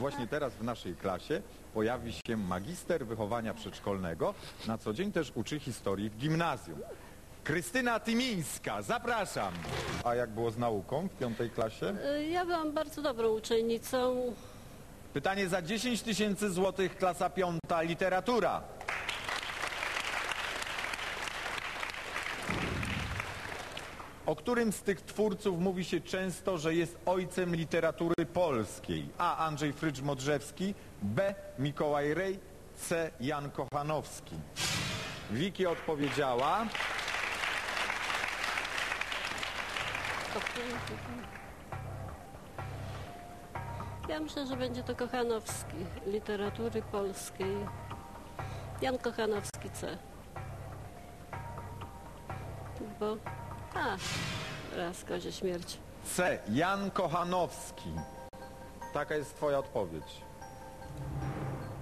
Właśnie teraz w naszej klasie pojawi się magister wychowania przedszkolnego. Na co dzień też uczy historii w gimnazjum. Krystyna Tymińska, zapraszam. A jak było z nauką w piątej klasie? Y, Ja byłam bardzo dobrą uczennicą. Pytanie za 10 tysięcy złotych, klasa piąta, literatura. O którym z tych twórców mówi się często, że jest ojcem literatury polskiej? A. Andrzej Frycz-Modrzewski, B. Mikołaj Rej, C. Jan Kochanowski. Wiki odpowiedziała. Ja myślę, że będzie to Kochanowski, literatury polskiej. Jan Kochanowski C. Bo... A, raz kozie śmierć. C. Jan Kochanowski. Taka jest twoja odpowiedź.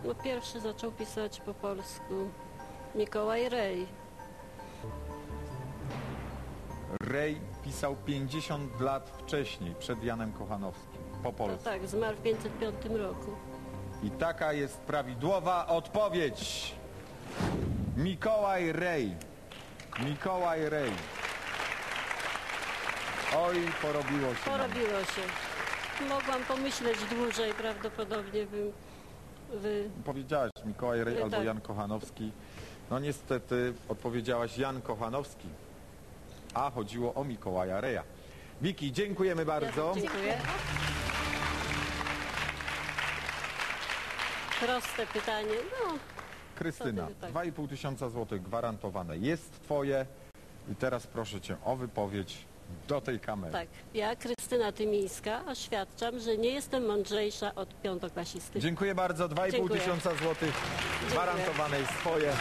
No pierwszy zaczął pisać po polsku Mikołaj Rej. Rej pisał 50 lat wcześniej, przed Janem Kochanowskim, po No polsku. tak, zmarł w 505 roku. I taka jest prawidłowa odpowiedź. Mikołaj Rej. Mikołaj Rej. Oj, porobiło się. nam. Porobiło się. Mogłam pomyśleć dłużej, prawdopodobnie bym wy... Powiedziałaś Mikołaj Rej albo tak. Jan Kochanowski. No niestety odpowiedziałaś Jan Kochanowski. A chodziło o Mikołaja Reja. Wiki, dziękujemy bardzo. Dziękuję. Proste pytanie. No, Krystyna, tak. 2,5 tysiąca złotych gwarantowane jest twoje. I teraz proszę cię o wypowiedź do tej kamery. tak. Ja, Krystyna Tymińska, oświadczam, że nie jestem mądrzejsza od piątoklasisty. Dziękuję bardzo. 2,5 Dziękuję. tysiąca złotych gwarantowane jest twoje.